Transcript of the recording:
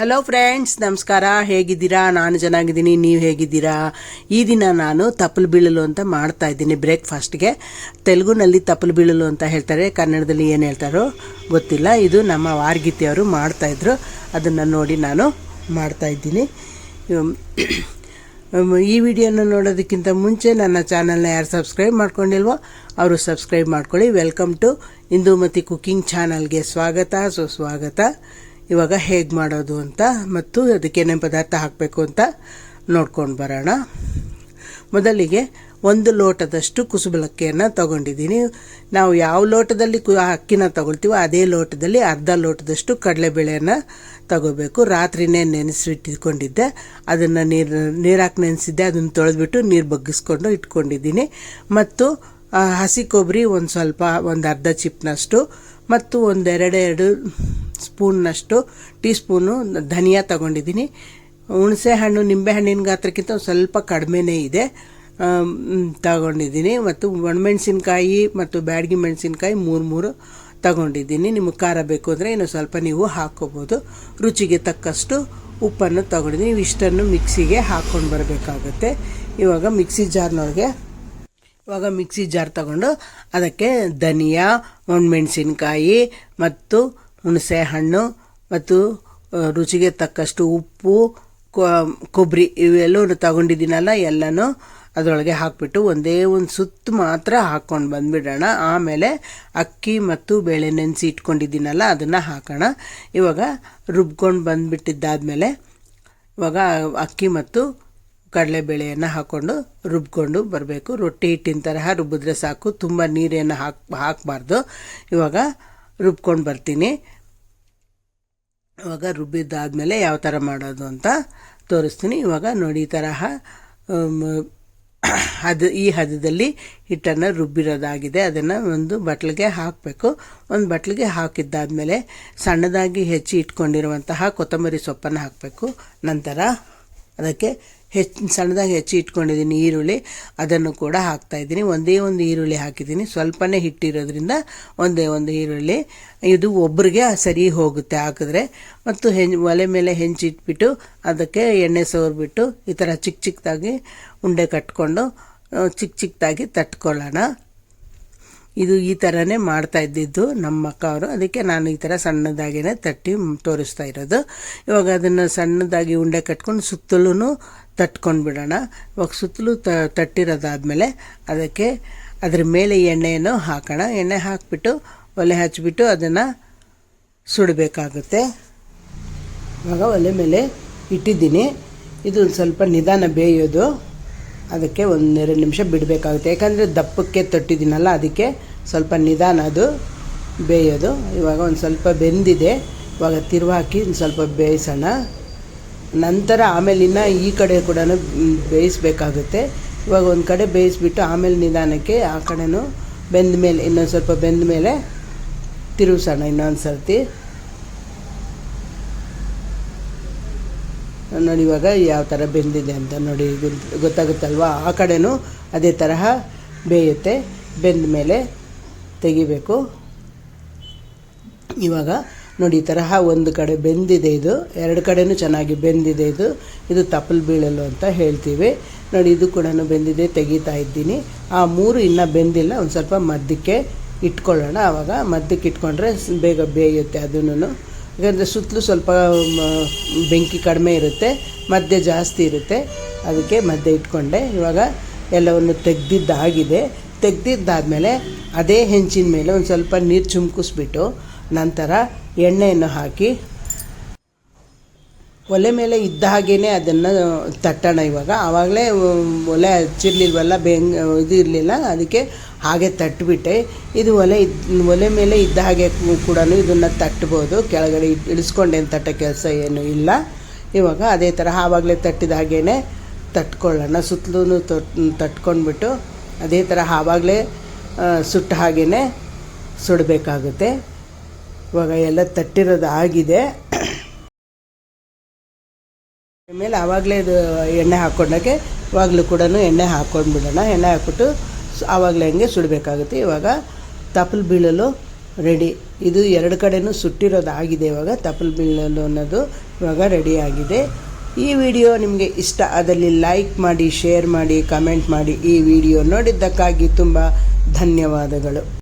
Hello friends ನಮಸ್ಕಾರ. ಹೇಗಿದ್ದೀರಾ? ನಾನು ಚೆನ್ನಾಗಿದ್ದೀನಿ. ನೀವು ಹೇಗಿದ್ದೀರಾ? ಈ ದಿನ ನಾನು ತಪ್ಪಲು ಬೀಳಲು ಅಂತ ಮಾಡ್ತಾ ಇದ್ದೀನಿ ಬ್ರೇಕ್ಫಾಸ್ಟ್ಗೆ ತೆಲುಗುನಲ್ಲಿ ತಪ್ಪಲು ಬೀಳಲು ಅಂತ ಹೇಳ್ತಾರೆ. ಕನ್ನಡದಲ್ಲಿ ಏನು ಹೇಳ್ತಾರೋ ಗೊತ್ತಿಲ್ಲ. ಇದು ನಮ್ಮ ವಾರ್ಗಿತಿಯವರು ಮಾಡ್ತಾಯಿದ್ರು ಅದನ್ನು ನೋಡಿ ನಾನು ಮಾಡ್ತಾ ಇದ್ದೀನಿ. ಈ ವಿಡಿಯೋನ ನೋಡೋದಕ್ಕಿಂತ ಮುಂಚೆ ನನ್ನ ಚಾನಲ್ನ ಯಾರು ಸಬ್ಸ್ಕ್ರೈಬ್ ಮಾಡ್ಕೊಂಡಿಲ್ವೋ ಅವರು ಸಬ್ಸ್ಕ್ರೈಬ್ ಮಾಡ್ಕೊಳ್ಳಿ. ವೆಲ್ಕಮ್ ಟು ಇಂದೂಮತಿ ಕುಕ್ಕಿಂಗ್ ಚಾನಲ್ಗೆ ಸ್ವಾಗತ. ಸುಸ್ವಾಗತ. ಇವಾಗ ಹೇಗೆ ಮಾಡೋದು ಅಂತ ಮತ್ತು ಅದಕ್ಕೆ ಏನೇನು ಪದಾರ್ಥ ಹಾಕಬೇಕು ಅಂತ ನೋಡ್ಕೊಂಡು ಬರೋಣ. ಮೊದಲಿಗೆ ಒಂದು ಲೋಟದಷ್ಟು ಕುಸುಬಲಕ್ಕಿಯನ್ನು ತಗೊಂಡಿದ್ದೀನಿ. ನಾವು ಯಾವ ಲೋಟದಲ್ಲಿ ಕು ಅಕ್ಕಿನ ತಗೊಳ್ತೀವೋ ಅದೇ ಲೋಟದಲ್ಲಿ ಅರ್ಧ ಲೋಟದಷ್ಟು ಕಡಲೆಬೇಳೆಯನ್ನು ತಗೋಬೇಕು. ರಾತ್ರಿನೇ ನೆನೆಸಿಟ್ಟುಕೊಂಡಿದ್ದೆ ಅದನ್ನು ನೀರು ನೀರಾಕಿ ನೆನೆಸಿದ್ದೆ. ಅದನ್ನು ತೊಳೆದ್ಬಿಟ್ಟು ನೀರು ಬಗ್ಗಿಸ್ಕೊಂಡು ಇಟ್ಕೊಂಡಿದ್ದೀನಿ. ಮತ್ತು ಹಸಿ ಕೊಬ್ಬರಿ ಒಂದು ಸ್ವಲ್ಪ, ಒಂದು ಅರ್ಧ ಚಿಪ್ನಷ್ಟು, ಮತ್ತು ಒಂದೆರಡೆರಡು ಸ್ಪೂನ್ನಷ್ಟು ಟೀ ಸ್ಪೂನು ಧನಿಯಾ ತಗೊಂಡಿದ್ದೀನಿ. ಹುಣಸೆ ಹಣ್ಣು, ನಿಂಬೆ ಹಣ್ಣಿನ ಗಾತ್ರಕ್ಕಿಂತ ಒಂದು ಸ್ವಲ್ಪ ಕಡಿಮೆನೇ ಇದೆ. ತಗೊಂಡಿದ್ದೀನಿ. ಮತ್ತು ಒಣಮೆಣಸಿನ್ಕಾಯಿ ಮತ್ತು ಬ್ಯಾಡಗಿ ಮೆಣಸಿನ್ಕಾಯಿ ಮೂರು ಮೂರು ತಗೊಂಡಿದ್ದೀನಿ. ನಿಮಗೆ ಖಾರ ಬೇಕು ಅಂದರೆ ಇನ್ನು ಸ್ವಲ್ಪ ನೀವು ಹಾಕ್ಕೋಬೋದು ರುಚಿಗೆ ತಕ್ಕಷ್ಟು ಉಪ್ಪನ್ನು ತಗೊಂಡಿದ್ದೀನಿ. ಇವಿಷ್ಟನ್ನು ಮಿಕ್ಸಿಗೆ ಹಾಕ್ಕೊಂಡು ಬರಬೇಕಾಗುತ್ತೆ. ಇವಾಗ ಮಿಕ್ಸಿ ಜಾರ್ನೊಳಗೆ, ಇವಾಗ ಮಿಕ್ಸಿ ಜಾರ್ ತಗೊಂಡು ಅದಕ್ಕೆ ಧನಿಯಾ, ಒಣಮೆಣಸಿನ್ಕಾಯಿ ಮತ್ತು ಹುಣಸೆ ಹಣ್ಣು ಮತ್ತು ರುಚಿಗೆ ತಕ್ಕಷ್ಟು ಉಪ್ಪು ಕೊಬ್ಬರಿ ಇವೆಲ್ಲವೂ ತಗೊಂಡಿದ್ದೀನಲ್ಲ, ಎಲ್ಲನೂ ಅದರೊಳಗೆ ಹಾಕ್ಬಿಟ್ಟು ಒಂದೇ ಒಂದು ಸುತ್ತು ಮಾತ್ರ ಹಾಕ್ಕೊಂಡು ಬಂದುಬಿಡೋಣ. ಆಮೇಲೆ ಅಕ್ಕಿ ಮತ್ತು ಬೇಳೆ ನೆನೆಸಿ ಇಟ್ಕೊಂಡಿದ್ದೀನಲ್ಲ, ಅದನ್ನು ಹಾಕೋಣ. ಇವಾಗ ರುಬ್ಕೊಂಡು ಬಂದುಬಿಟ್ಟಿದ್ದಾದಮೇಲೆ ಇವಾಗ ಅಕ್ಕಿ ಮತ್ತು ಕಡಲೆಬೇಳೆಯನ್ನು ಹಾಕ್ಕೊಂಡು ರುಬ್ಕೊಂಡು ಬರಬೇಕು. ರೊಟ್ಟಿ ಹಿಟ್ಟಿನ ತರಹ ರುಬ್ಬಿದ್ರೆ ಸಾಕು. ತುಂಬ ನೀರನ್ನು ಹಾಕ್, ಹಾಕಬಾರ್ದು. ಇವಾಗ ರುಬ್ಕೊಂಡು ಬರ್ತೀನಿ. ಇವಾಗ ರುಬ್ಬಿದ್ದಾದಮೇಲೆ ಯಾವ ಥರ ಮಾಡೋದು ಅಂತ ತೋರಿಸ್ತೀನಿ. ಇವಾಗ ನೋಡಿ ಈ ತರಹ ಹದ, ಈ ಹದದಲ್ಲಿ ಹಿಟ್ಟನ್ನು ರುಬ್ಬಿರೋದಾಗಿದೆ. ಅದನ್ನು ಒಂದು ಬಟ್ಲಿಗೆ ಹಾಕಬೇಕು. ಒಂದು ಬಟ್ಲಿಗೆ ಹಾಕಿದ್ದಾದಮೇಲೆ ಸಣ್ಣದಾಗಿ ಹೆಚ್ಚಿ ಇಟ್ಕೊಂಡಿರುವಂತಹ ಕೊತ್ತಂಬರಿ ಸೊಪ್ಪನ್ನು ಹಾಕಬೇಕು. ನಂತರ ಅದಕ್ಕೆ ಹೆಚ್ಚು, ಸಣ್ಣದಾಗಿ ಹೆಚ್ಚಿ ಇಟ್ಕೊಂಡಿದ್ದೀನಿ ಈರುಳ್ಳಿ. ಅದನ್ನು ಕೂಡ ಹಾಕ್ತಾ ಇದ್ದೀನಿ. ಒಂದೇ ಒಂದು ಈರುಳ್ಳಿ ಹಾಕಿದ್ದೀನಿ. ಸ್ವಲ್ಪನೇ ಹಿಟ್ಟಿರೋದ್ರಿಂದ ಒಂದೇ ಒಂದು ಈರುಳ್ಳಿ. ಇದು ಒಬ್ಬರಿಗೆ ಸರಿ ಹೋಗುತ್ತೆ ಹಾಕಿದ್ರೆ. ಮತ್ತು ಹೆಂ ಒಲೆ ಮೇಲೆ ಹೆಂಚಿಟ್ಬಿಟ್ಟು ಅದಕ್ಕೆ ಎಣ್ಣೆ ಸವರ್ಬಿಟ್ಟು ಈ ಥರ ಚಿಕ್ಕ ಚಿಕ್ಕದಾಗಿ ಉಂಡೆ ಕಟ್ಕೊಂಡು ಚಿಕ್ಕ ಚಿಕ್ಕದಾಗಿ ತಟ್ಕೊಳ್ಳೋಣ. ಇದು ಈ ಥರನೇ ಮಾಡ್ತಾ ಇದ್ದಿದ್ದು ನಮ್ಮ ಅಕ್ಕ ಅವರು. ಅದಕ್ಕೆ ನಾನು ಈ ಥರ ಸಣ್ಣದಾಗಿನೇ ತಟ್ಟಿ ತೋರಿಸ್ತಾ ಇರೋದು. ಇವಾಗ ಅದನ್ನು ಸಣ್ಣದಾಗಿ ಉಂಡೆ ಕಟ್ಕೊಂಡು ಸುತ್ತಲೂ ತಟ್ಕೊಂಡು ಬಿಡೋಣ. ಇವಾಗ ಸುತ್ತಲೂ ತ, ತಟ್ಟಿರೋದಾದಮೇಲೆ ಅದಕ್ಕೆ ಅದ್ರ ಮೇಲೆ ಎಣ್ಣೆಯನ್ನು ಹಾಕೋಣ. ಎಣ್ಣೆ ಹಾಕಿಬಿಟ್ಟು ಒಲೆ ಹಚ್ಚಿಬಿಟ್ಟು ಅದನ್ನು ಸುಡಬೇಕಾಗುತ್ತೆ. ಇವಾಗ ಒಲೆ ಮೇಲೆ ಇಟ್ಟಿದ್ದೀನಿ. ಇದು ಸ್ವಲ್ಪ ನಿಧಾನ ಬೇಯೋದು. ಅದಕ್ಕೆ ಒಂದೆರಡು ನಿಮಿಷ ಬಿಡಬೇಕಾಗುತ್ತೆ. ಯಾಕಂದರೆ ದಪ್ಪಕ್ಕೆ ತಟ್ಟಿದ್ದೀನಲ್ಲ, ಅದಕ್ಕೆ ಸ್ವಲ್ಪ ನಿಧಾನ ಅದು ಬೇಯೋದು. ಇವಾಗ ಒಂದು ಸ್ವಲ್ಪ ಬೆಂದಿದೆ. ಇವಾಗ ತಿರುವು ಹಾಕಿ ಸ್ವಲ್ಪ ಬೇಯಿಸೋಣ. ನಂತರ ಆಮೇಲೆ ಇನ್ನು ಈ ಕಡೆ ಕೂಡ ಬೇಯಿಸಬೇಕಾಗುತ್ತೆ. ಇವಾಗ ಒಂದು ಕಡೆ ಬೇಯಿಸ್ಬಿಟ್ಟು ಆಮೇಲೆ ನಿಧಾನಕ್ಕೆ ಆ ಕಡೆನೂ ಬೆಂದ ಮೇಲೆ ಇನ್ನೊಂದು ಸ್ವಲ್ಪ ಬೆಂದ ಮೇಲೆ ತಿರುಗಿಸೋಣ ಇನ್ನೊಂದು ಸರ್ತಿ ನೋಡಿ ಇವಾಗ ಯಾವ ಥರ ಬೆಂದಿದೆ ಅಂತ ನೋಡಿ ಗೊತ್ತಾಗುತ್ತಲ್ವ? ಆ ಕಡೆನೂ ಅದೇ ತರಹ ಬೇಯುತ್ತೆ. ಬೆಂದ ಮೇಲೆ ತೆಗಿಬೇಕು. ಇವಾಗ ನೋಡಿ ಈ ತರಹ ಒಂದು ಕಡೆ ಬೆಂದಿದೆ ಇದು. ಎರಡು ಕಡೆನೂ ಚೆನ್ನಾಗಿ ಬೆಂದಿದೆ ಇದು. ಇದು ತಪ್ಪಲು ಬೀಳಲು ಅಂತ ಹೇಳ್ತೀವಿ. ನೋಡಿ ಇದು ಕೂಡ ಬೆಂದಿದೆ, ತೆಗಿತಾ ಇದ್ದೀನಿ. ಆ ಮೂರು ಇನ್ನೂ ಬೆಂದಿಲ್ಲ, ಒಂದು ಸ್ವಲ್ಪ ಮದ್ದಕ್ಕೆ ಇಟ್ಕೊಳ್ಳೋಣ. ಆವಾಗ ಮದ್ದಕ್ಕೆ ಇಟ್ಕೊಂಡ್ರೆ ಬೇಗ ಬೇಯುತ್ತೆ ಅದನ್ನು. ಯಾಕಂದರೆ ಸುತ್ತಲೂ ಸ್ವಲ್ಪ ಬೆಂಕಿ ಕಡಿಮೆ ಇರುತ್ತೆ ಮಧ್ಯ ಜಾಸ್ತಿ ಇರುತ್ತೆ. ಅದಕ್ಕೆ ಮಧ್ಯೆ ಇಟ್ಕೊಂಡೆ. ಇವಾಗ ಎಲ್ಲವನ್ನು ತೆಗ್ದಿದ್ದಾಗಿದೆ. ತೆಗ್ದಿದ್ದಾದಮೇಲೆ ಅದೇ ಹೆಂಚಿನ ಮೇಲೆ ಒಂದು ಸ್ವಲ್ಪ ನೀರು ಚುಮ್ಕಿಸ್ಬಿಟ್ಟು ನಂತರ ಎಣ್ಣೆಯನ್ನು ಹಾಕಿ ಒಲೆ ಮೇಲೆ ಇದ್ದ ಹಾಗೇ ಅದನ್ನು ತಟ್ಟೋಣ ಇವಾಗ. ಆವಾಗಲೇ ಒಲೆ ಹಚ್ಚಿರ್ಲಿಲ್ವಲ್ಲ, ಬೆಂಗ್ ಇದು ಇರಲಿಲ್ಲ, ಅದಕ್ಕೆ ಹಾಗೆ ತಟ್ಟಿಬಿಟ್ಟೆ ಇದು ಒಲೆ ಇದ್, ಒಲೆ ಮೇಲೆ ಇದ್ದ ಹಾಗೆ ಕೂಡ ಇದನ್ನು ತಟ್ಬೋದು. ಕೆಳಗಡೆ ಇಳಿಸ್ಕೊಂಡೇನು ತಟ್ಟೋ ಕೆಲಸ ಏನು ಇಲ್ಲ. ಇವಾಗ ಅದೇ ಥರ ಆವಾಗಲೇ ತಟ್ಟಿದ ಹಾಗೇ ತಟ್ಕೊಳ್ಳೋಣ. ಸುತ್ತಲೂ ತಟ್ಕೊಂಡ್ಬಿಟ್ಟು ಅದೇ ಥರ ಆವಾಗಲೇ ಸುಟ್ಟ ಹಾಗೇ ಸುಡಬೇಕಾಗುತ್ತೆ. ಇವಾಗ ಎಲ್ಲ ತಟ್ಟಿರೋದು ಆಗಿದೆ ಮೇಲೆ ಆವಾಗಲೇ ಇದು ಎಣ್ಣೆ ಹಾಕ್ಕೊಂಡಾಗೆ ಇವಾಗಲೂ ಕೂಡ ಎಣ್ಣೆ ಹಾಕ್ಕೊಂಡು ಬಿಡೋಣ ಎಣ್ಣೆ ಹಾಕ್ಬಿಟ್ಟು ಆವಾಗಲೇ ಹಂಗೆ ಸುಡಬೇಕಾಗುತ್ತೆ. ಇವಾಗ ತಪ್ಪಲು ಬೀಳಲು ರೆಡಿ ಇದು ಎರಡು ಕಡೆನೂ ಸುಟ್ಟಿರೋದಾಗಿದೆ ಇವಾಗ ತಪ್ಪಲು ಬೀಳಲು ಅನ್ನೋದು ಇವಾಗ ರೆಡಿ ಆಗಿದೆ. ಈ ವಿಡಿಯೋ ನಿಮಗೆ ಇಷ್ಟ ಆದಲ್ಲಿ ಲೈಕ್ ಮಾಡಿ ಶೇರ್ ಮಾಡಿ ಕಮೆಂಟ್ ಮಾಡಿ ಈ ವಿಡಿಯೋ ನೋಡಿದ್ದಕ್ಕಾಗಿ ತುಂಬ ಧನ್ಯವಾದಗಳು.